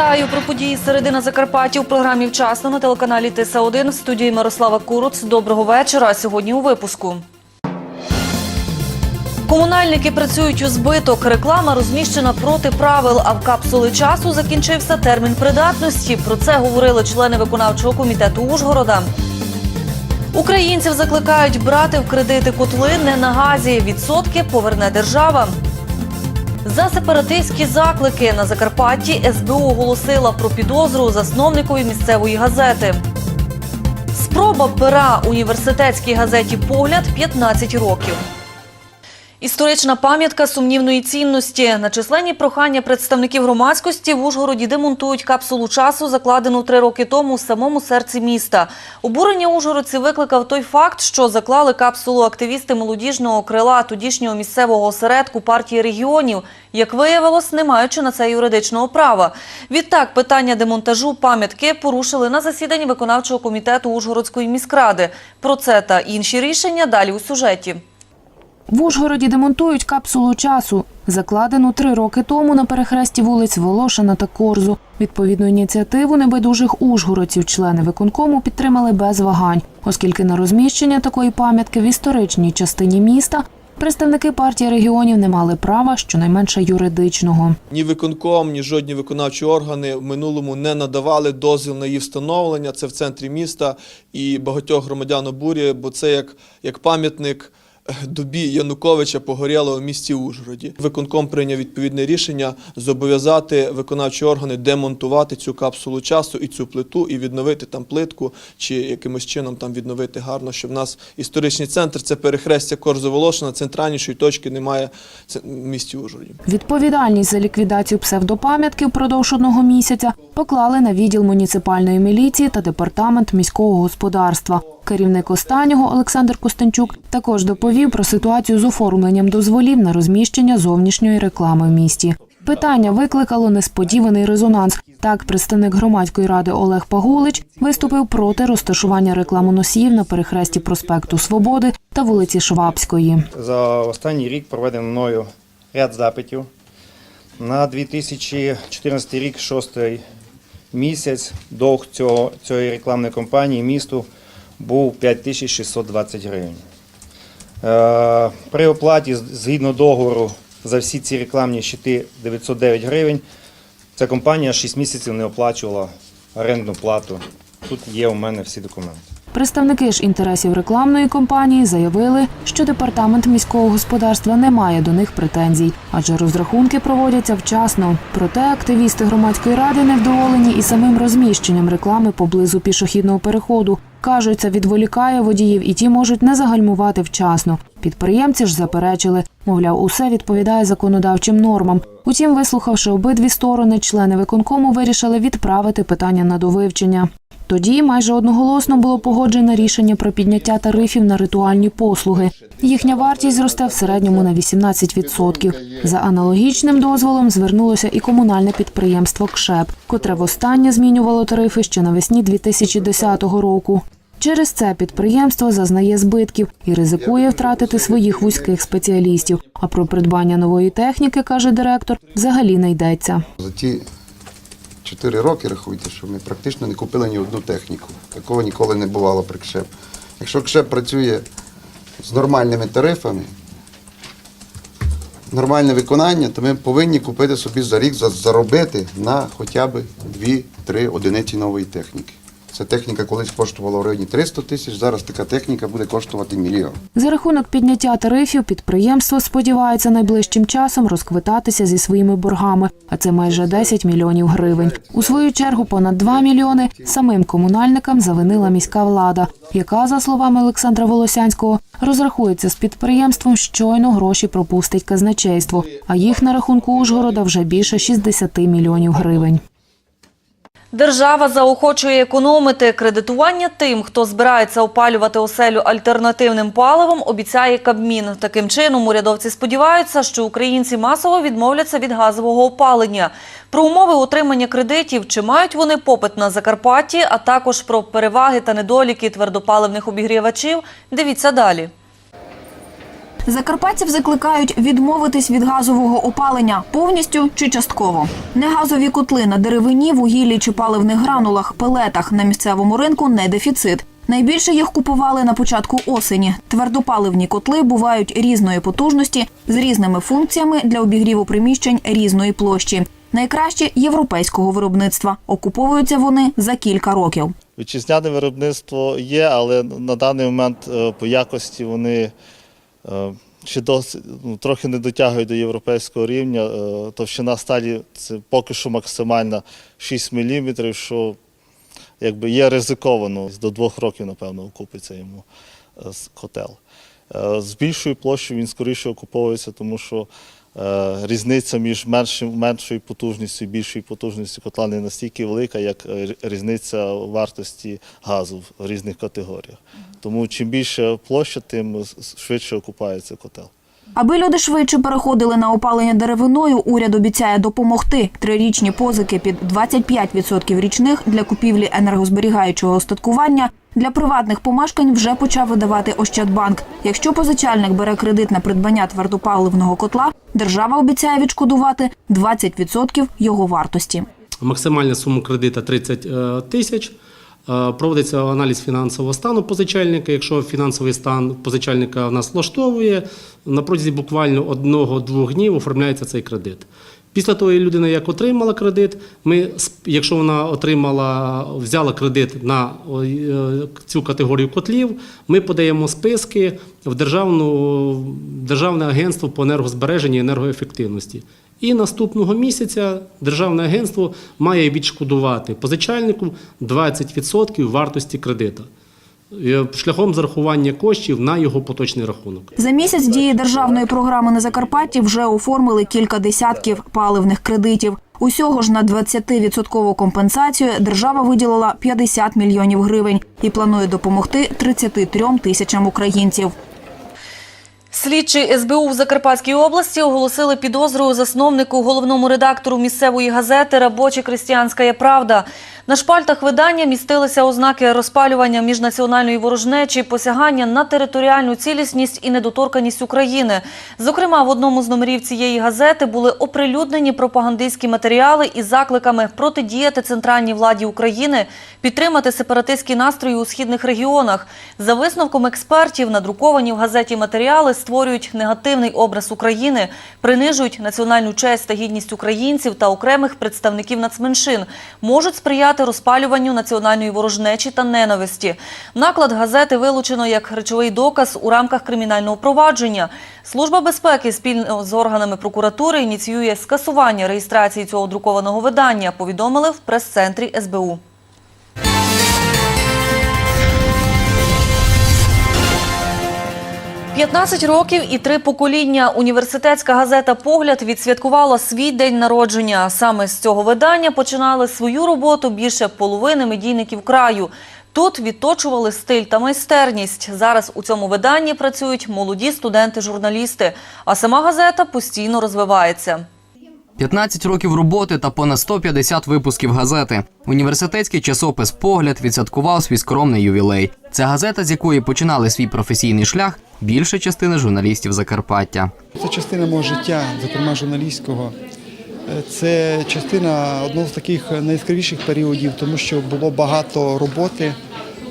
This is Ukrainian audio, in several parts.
Вітаю про події середина Закарпаття у програмі «Вчасно» на телеканалі ТС1 в студії Мирослава Куруц. Доброго вечора. Сьогодні у випуску. Комунальники працюють у збиток. Реклама розміщена проти правил, а в капсули часу закінчився термін придатності. Про це говорили члени виконавчого комітету Ужгорода. Українців закликають брати в кредити котли не на газі. Відсотки поверне держава. За сепаратистські заклики на Закарпатті СБУ оголосила про підозру засновникові місцевої газети. Спроба пера університетській газеті Погляд 15 років. Історична пам'ятка сумнівної цінності. На численні прохання представників громадськості в Ужгороді демонтують капсулу часу, закладену три роки тому в самому серці міста. Обурення ужгородців викликав той факт, що заклали капсулу активісти молодіжного крила тодішнього місцевого осередку партії регіонів, як виявилось, не маючи на це юридичного права. Відтак питання демонтажу пам'ятки порушили на засіданні виконавчого комітету Ужгородської міськради. Про це та інші рішення далі у сюжеті. В Ужгороді демонтують капсулу часу, закладену три роки тому на перехресті вулиць Волошина та Корзу. Відповідну ініціативу небайдужих ужгородців члени виконкому підтримали без вагань, оскільки на розміщення такої пам'ятки в історичній частині міста представники партії регіонів не мали права щонайменше юридичного. Ні виконком, ні жодні виконавчі органи в минулому не надавали дозвіл на її встановлення. Це в центрі міста і багатьох громадян обурює, бо це як, як пам'ятник добі Януковича погоріло в місті Ужгороді. Виконком прийняв відповідне рішення зобов'язати виконавчі органи демонтувати цю капсулу часу і цю плиту, і відновити там плитку, чи якимось чином там відновити гарно, щоб в нас історичний центр це перехрестя Корзо-Волошина, центральнішої точки немає в місті Ужгороді. Відповідальність за ліквідацію псевдопам'ятки впродовж одного місяця поклали на відділ муніципальної міліції та департамент міського господарства. Керівник останнього Олександр Костенчук також доповів про ситуацію з оформленням дозволів на розміщення зовнішньої реклами в місті. Питання викликало несподіваний резонанс. Так, представник громадської ради Олег Пагулич виступив проти розташування рекламоносіїв на перехресті проспекту Свободи та вулиці Швабської. За останній рік проведено мною ряд запитів. На 2014 рік, шостий місяць, довг цього, цієї рекламної кампанії місту був 5620 гривень. Е, При оплаті згідно договору за всі ці рекламні щити 909 гривень. Ця компанія 6 місяців не оплачувала орендну плату. Тут є у мене всі документи. Представники ж інтересів рекламної компанії заявили, що департамент міського господарства не має до них претензій, адже розрахунки проводяться вчасно. Проте активісти громадської ради невдоволені і самим розміщенням реклами поблизу пішохідного переходу. Кажуть, це відволікає водіїв, і ті можуть не загальмувати вчасно. Підприємці ж заперечили, мовляв, усе відповідає законодавчим нормам. Утім, вислухавши обидві сторони, члени виконкому вирішили відправити питання на довивчення. Тоді майже одноголосно було погоджене рішення про підняття тарифів на ритуальні послуги. Їхня вартість зросте в середньому на 18%. За аналогічним дозволом звернулося і комунальне підприємство КШЕП, котре востаннє змінювало тарифи ще навесні 2010 року. Через це підприємство зазнає збитків і ризикує втратити своїх вузьких спеціалістів. А про придбання нової техніки, каже директор, взагалі не йдеться. За ті чотири роки рахуйте, що ми практично не купили ні одну техніку. Такого ніколи не бувало при КШЕП. Якщо КШЕП працює з нормальними тарифами, нормальне виконання, то ми повинні купити собі за рік заробити на хоча б 2-3 одиниці нової техніки. Ця техніка колись коштувала в районі 300 тисяч, зараз така техніка буде коштувати мільйон. За рахунок підняття тарифів підприємство сподівається найближчим часом розквитатися зі своїми боргами, а це майже 10 мільйонів гривень. У свою чергу понад 2 мільйони самим комунальникам завинила міська влада, яка, за словами Олександра Волосянського, розрахується з підприємством щойно гроші пропустить казначейство, а їх на рахунку Ужгорода вже більше 60 мільйонів гривень. Держава заохочує економити. Кредитування тим, хто збирається опалювати оселю альтернативним паливом, обіцяє Кабмін. Таким чином, урядовці сподіваються, що українці масово відмовляться від газового опалення. Про умови отримання кредитів, чи мають вони попит на Закарпатті, а також про переваги та недоліки твердопаливних обігрівачів, дивіться далі. Закарпатців закликають відмовитись від газового опалення повністю чи частково. Негазові котли на деревині, вугіллі чи паливних гранулах, пелетах на місцевому ринку не дефіцит. Найбільше їх купували на початку осені. Твердопаливні котли бувають різної потужності з різними функціями для обігріву приміщень різної площі. Найкраще європейського виробництва. Окуповуються вони за кілька років. Вітчизняне виробництво є, але на даний момент е, по якості вони ще досить, ну, трохи не дотягує до європейського рівня. Е, Товщина сталі це поки що максимальна 6 мм, що якби є ризиковано. До двох років, напевно, окупиться йому е, котел. Е, З більшою площею він скоріше окуповується, тому що е, різниця між меншим, меншою потужністю і більшою потужністю котла не настільки велика, як е, різниця вартості газу в різних категоріях. Тому чим більше площа, тим швидше окупається котел. Аби люди швидше переходили на опалення деревиною, уряд обіцяє допомогти. Трирічні позики під 25% річних для купівлі енергозберігаючого остаткування для приватних помешкань вже почав видавати Ощадбанк. Якщо позичальник бере кредит на придбання твердопаливного котла, держава обіцяє відшкодувати 20% його вартості. Максимальна сума кредита 30 е, тисяч. Е, Проводиться аналіз фінансового стану позичальника. Якщо фінансовий стан позичальника нас влаштовує, на протязі буквально одного-двох днів оформляється цей кредит. Після того, людина як отримала кредит, ми, якщо вона отримала, взяла кредит на е, цю категорію котлів, ми подаємо списки в державну, Державне агентство по енергозбереженню і енергоефективності. І наступного місяця Державне агентство має відшкодувати позичальнику 20% вартості кредита шляхом зарахування коштів на його поточний рахунок. За місяць дії державної програми на Закарпатті вже оформили кілька десятків паливних кредитів. Усього ж на 20% компенсацію держава виділила 50 мільйонів гривень і планує допомогти 33 тисячам українців. Слідчі СБУ в Закарпатській області оголосили підозру засновнику головному редактору місцевої газети «Рабоча Крестьянська Правда». На шпальтах видання містилися ознаки розпалювання міжнаціональної ворожнечі, посягання на територіальну цілісність і недоторканість України. Зокрема, в одному з номерів цієї газети були оприлюднені пропагандистські матеріали із закликами протидіяти центральній владі України, підтримати сепаратистські настрої у східних регіонах. За висновком експертів, надруковані в газеті матеріали створюють негативний образ України, принижують національну честь та гідність українців та окремих представників нацменшин, можуть сприяти розпалюванню національної ворожнечі та ненависті. Наклад газети вилучено як речовий доказ у рамках кримінального провадження. Служба безпеки спільно з органами прокуратури ініціює скасування реєстрації цього друкованого видання. Повідомили в прес-центрі СБУ. «15 років і три покоління. Університетська газета Погляд відсвяткувала свій день народження. Саме з цього видання починали свою роботу більше половини медійників краю. Тут відточували стиль та майстерність. Зараз у цьому виданні працюють молоді студенти-журналісти, а сама газета постійно розвивається. 15 років роботи та понад 150 випусків газети. Університетський часопис Погляд відсвяткував свій скромний ювілей. Це газета, з якої починали свій професійний шлях більша частина журналістів Закарпаття. Це частина мого життя, зокрема журналістського. Е, Це частина одного з таких найяскравіших періодів, тому що було багато роботи,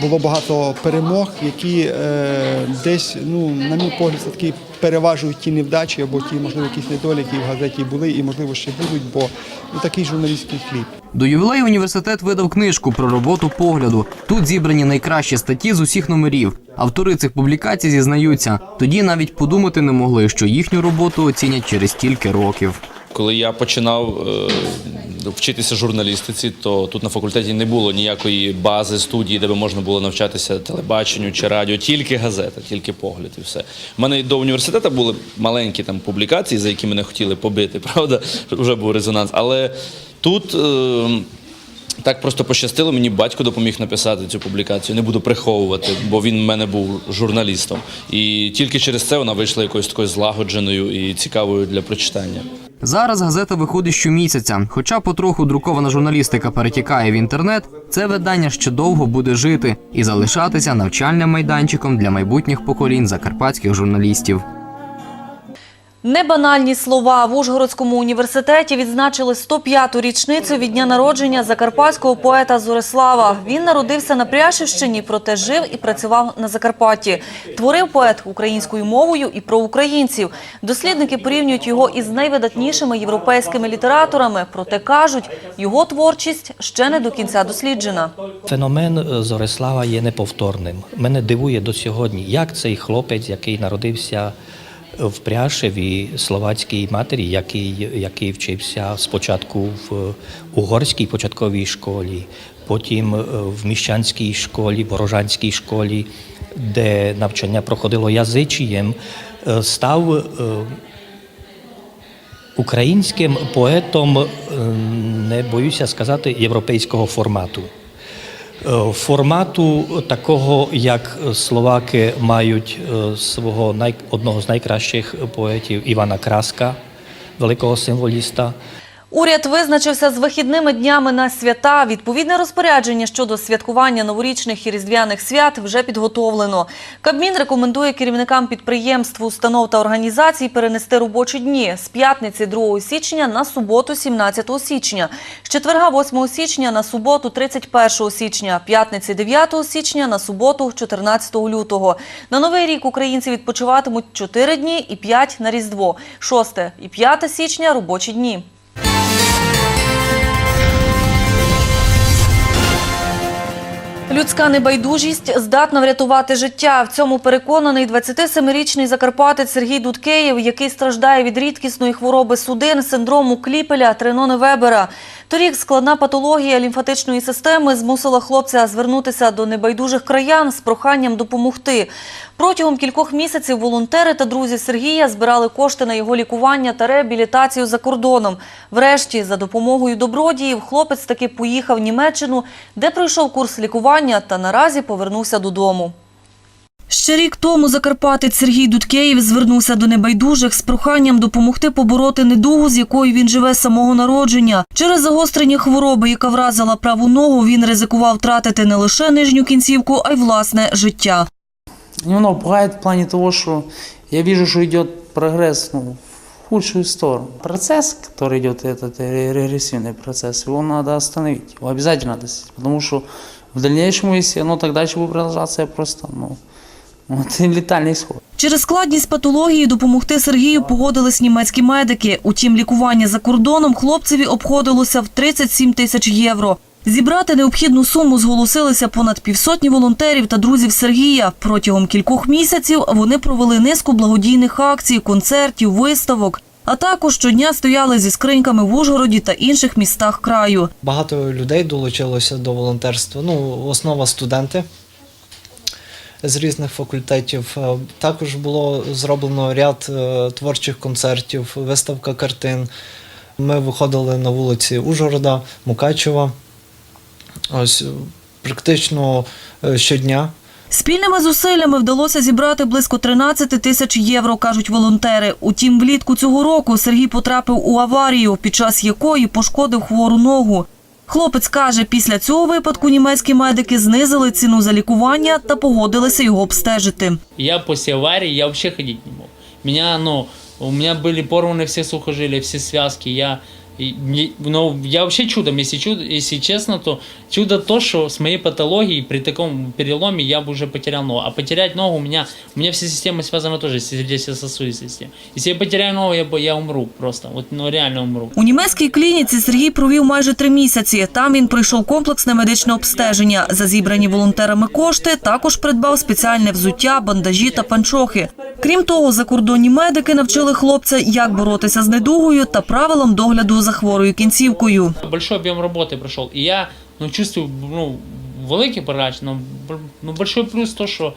було багато перемог, які е, десь, ну, на мій погляд, все-таки переважують ті невдачі або ті, можливо, якісь недоліки в газеті були і, можливо, ще будуть, бо ну, такий журналістський хліб. До ювілею університет видав книжку про роботу погляду. Тут зібрані найкращі статті з усіх номерів. Автори цих публікацій зізнаються, тоді навіть подумати не могли, що їхню роботу оцінять через стільки років. Коли я починав е, вчитися журналістиці, то тут на факультеті не було ніякої бази студії, де би можна було навчатися телебаченню чи радіо, тільки газета, тільки погляд і все. У мене до університету були маленькі там публікації, за які мене хотіли побити, правда, вже був резонанс. Але тут. Е, так просто пощастило, мені батько допоміг написати цю публікацію. Не буду приховувати, бо він в мене був журналістом. І тільки через це вона вийшла якоюсь такою злагодженою і цікавою для прочитання. Зараз газета виходить щомісяця. Хоча потроху друкована журналістика перетікає в інтернет, це видання ще довго буде жити і залишатися навчальним майданчиком для майбутніх поколінь закарпатських журналістів. Небанальні слова в Ужгородському університеті відзначили 105-ту річницю від дня народження закарпатського поета Зорислава. Він народився на Пряшівщині, проте жив і працював на Закарпатті. Творив поет українською мовою і про українців. Дослідники порівнюють його із найвидатнішими європейськими літераторами, проте кажуть, його творчість ще не до кінця досліджена. Феномен е, Зорислава є неповторним. Мене дивує до сьогодні, як цей хлопець, який народився в Пряшеві, словацькій матері, який, який вчився спочатку в угорській початковій школі, потім е, в міщанській школі, ворожанській школі, де навчання проходило язичієм, е, став е, українським поетом, не боюся сказати, європейського формату. Е, Формату такого, як словаки мають е, свого най, одного з найкращих поетів Івана Краска, великого символіста. Уряд визначився з вихідними днями на свята. Відповідне розпорядження щодо святкування новорічних і різдвяних свят вже підготовлено. Кабмін рекомендує керівникам підприємств, установ та організацій перенести робочі дні з п'ятниці 2 січня на суботу 17 січня, з четверга 8 січня на суботу 31 січня, п'ятниці 9 січня на суботу 14 лютого. На новий рік українці відпочиватимуть 4 дні і 5 на Різдво, 6 і 5 січня робочі дні. Людська небайдужість здатна врятувати життя. В цьому переконаний 27-річний закарпатець Сергій Дудкеєв, який страждає від рідкісної хвороби судин, синдрому Кліпеля, Тренони Вебера. Торік складна патологія лімфатичної системи змусила хлопця звернутися до небайдужих краян з проханням допомогти. Протягом кількох місяців волонтери та друзі Сергія збирали кошти на його лікування та реабілітацію за кордоном. Врешті, за допомогою добродіїв, хлопець таки поїхав в Німеччину, де пройшов курс лікування та наразі повернувся додому. Ще рік тому закарпатець Сергій Дудкеєв звернувся до небайдужих з проханням допомогти побороти недугу, з якою він живе з самого народження. Через загострення хвороби, яка вразила праву ногу, він ризикував втратити не лише нижню кінцівку, а й власне життя. Немного пугает в плане того, что я вижу, что идет прогресс ну, в худшую сторону. Процесс, который идет, этот ре- регрессивный процесс, его надо остановить. Его обязательно надо остановить. Потому что в дальнейшем, если оно так дальше будет продолжаться, я просто, ну, вот, летальный исход. Через складність патології допомогти Сергію погодились німецькі медики. Утім, лікування за кордоном хлопцеві обходилося в 37 тисяч євро. Зібрати необхідну суму зголосилися понад півсотні волонтерів та друзів Сергія. Протягом кількох місяців вони провели низку благодійних акцій, концертів, виставок. А також щодня стояли зі скриньками в Ужгороді та інших містах краю. Багато людей долучилося до волонтерства. Ну, основа студенти з різних факультетів. Е, Також було зроблено ряд е, творчих концертів, виставка картин. Ми виходили на вулиці Ужгорода, Мукачева. Ось е, практично щодня. Спільними зусиллями вдалося зібрати близько 13 тисяч євро, кажуть волонтери. Утім, влітку цього року Сергій потрапив у аварію, під час якої пошкодив хвору ногу. Хлопець каже, після цього випадку німецькі медики знизили ціну за лікування та погодилися його обстежити. Я після аварії я взагалі ходити не мог. Мене, ну, у мене були порвані всі сухожилля, всі связки. Я, и мне- ну, я вообще чудом, если, чудо, если честно, то чудо то, что с моей патологией при таком переломе я бы уже потерял ногу. А потерять ногу у меня, у меня вся система связана тоже с сердечно-сосудистой системой. Если я потеряю ногу, я, я умру просто. Вот, ну, реально умру. У німецькій клініці Сергій провів майже три місяці. Там він пройшов комплексне медичне обстеження. За зібрані волонтерами кошти також придбав спеціальне взуття, бандажі та панчохи. Крім того, закордонні медики навчили хлопця, як боротися з недугою та правилам догляду за хворою кінцівкою. Большой объем работы прошел. И я ну, чувствую ну, великий порач, но б- ну, большой плюс то, что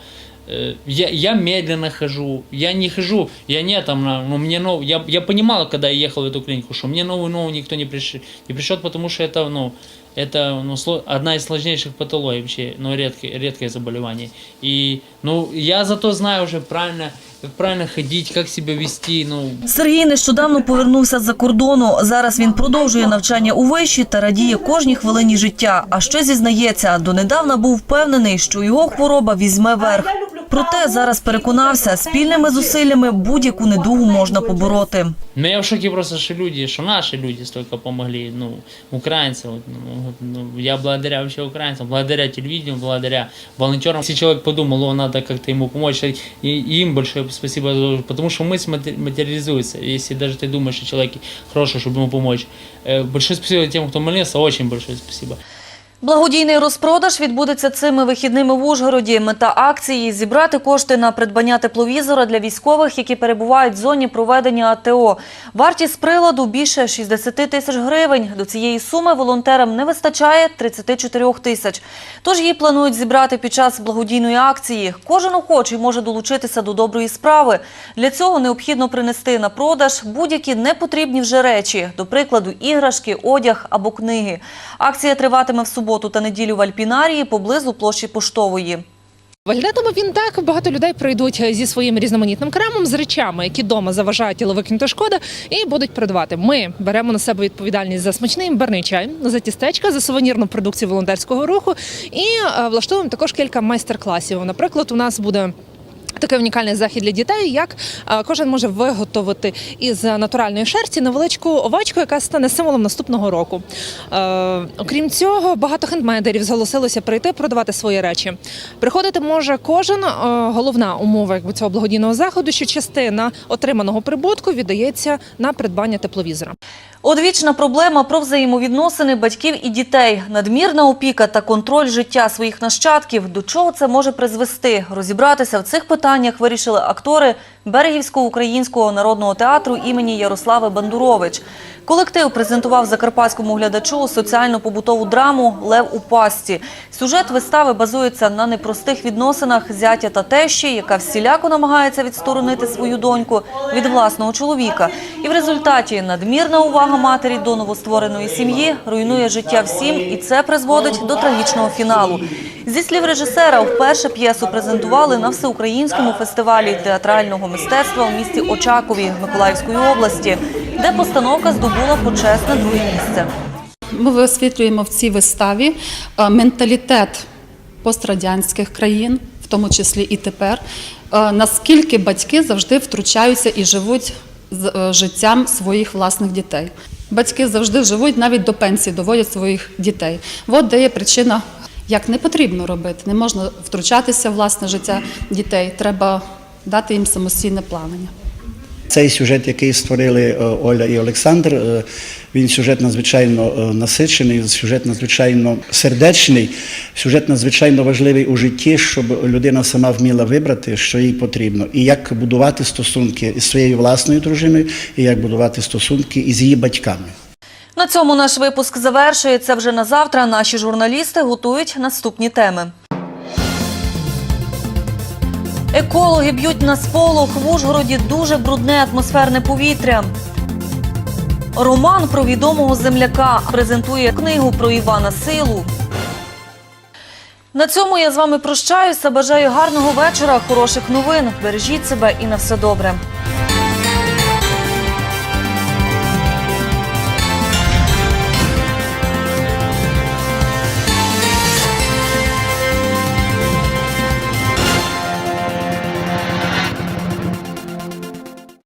э, я, я медленно хожу, я не хожу, я не там, на- ну, мне нов, я, я понимал, когда я ехал в эту клинику, что мне новую ногу никто не, приш, не пришьет, потому что это, ну, это ну, одна из сложнейших патологий вообще, ну, редкое, редкое заболевание. И, ну, я зато знаю уже правильно, как правильно ходить, как себя вести, ну, Сергій нещодавно повернувся з-за кордону. Зараз він продовжує навчання у виші та радіє кожній хвилині життя. А ще зізнається, донедавна був впевнений, що його хвороба візьме верх. Проте зараз переконався, спільними зусиллями будь-яку недугу можна побороти. Ну, я в шоке просто, что люди, что наши люди столько помогли, ну, украинцы, вот, ну, ну, я благодаря вообще украинцам, благодаря телевидению, благодаря волонтерам. Если человек подумал, о, надо как-то ему помочь, и и им большое спасибо, потому что мысль мате- материализуется. Если даже ты думаешь, что человек хороший, чтобы ему помочь. Э, Большое спасибо тем, кто молился, очень большое спасибо. Благодійний розпродаж відбудеться цими вихідними в Ужгороді. Мета акції – зібрати кошти на придбання тепловізора для військових, які перебувають в зоні проведення АТО. Вартість приладу більше 60 тисяч гривень. До цієї суми волонтерам не вистачає 34 тисяч. Тож її планують зібрати під час благодійної акції. Кожен охочий може долучитися до доброї справи. Для цього необхідно принести на продаж будь-які непотрібні вже речі, до прикладу, іграшки, одяг або книги. Акція триватиме в суботу та неділю в Альпінарії поблизу площі Поштової. Виглядатиме він так. Багато людей прийдуть зі своїм різноманітним крамом, з речами, які вдома заважають, але та шкода, і будуть продавати. Ми беремо на себе відповідальність за смачний імбирний чай, за тістечка, за сувенірну продукцію волонтерського руху і е, влаштовуємо також кілька майстер-класів. Наприклад, у нас буде. Такий унікальний захід для дітей, як е, кожен може виготовити із натуральної шерсті невеличку овечку, яка стане символом наступного року. Е, окрім цього, багато хендмейдерів зголосилося прийти продавати свої речі. Приходити може кожен. Е, головна умова якби, цього благодійного заходу, що частина отриманого прибутку віддається на придбання тепловізора. Одвічна проблема про взаємовідносини батьків і дітей, надмірна опіка та контроль життя своїх нащадків. До чого це може призвести? Розібратися в цих питаннях вирішили актори Берегівського українського народного театру імені Ярослави Бандурович. Колектив презентував закарпатському глядачу соціально-побутову драму Лев у пастці. Сюжет вистави базується на непростих відносинах зятя та тещі, яка всіляко намагається відсторонити свою доньку від власного чоловіка. І в результаті надмірна увага матері до новоствореної сім'ї руйнує життя всім, і це призводить до трагічного фіналу. Зі слів режисера, вперше п'єсу презентували на всеукраїнському фестивалі театрального мистецтва у місті Очакові Миколаївської області, де постановка здобула почесне друге місце. Ми висвітлюємо в цій виставі е, менталітет пострадянських країн, в тому числі і тепер, е, наскільки батьки завжди втручаються і живуть з е, життям своїх власних дітей. Батьки завжди живуть навіть до пенсії, доводять своїх дітей. От де є причина, як не потрібно робити. Не можна втручатися в власне життя дітей. Треба дати їм самостійне планення. Цей сюжет, який створили е, Оля і Олександр, е, він сюжет надзвичайно е, насичений, сюжет надзвичайно сердечний, сюжет надзвичайно важливий у житті, щоб людина сама вміла вибрати, що їй потрібно, і як будувати стосунки із своєю власною дружиною, і як будувати стосунки із її батьками. На цьому наш випуск завершується. Вже на завтра наші журналісти готують наступні теми. Екологи б'ють на сполох в Ужгороді дуже брудне атмосферне повітря. Роман про відомого земляка презентує книгу про Івана Силу. На цьому я з вами прощаюся. Бажаю гарного вечора, хороших новин. Бережіть себе і на все добре.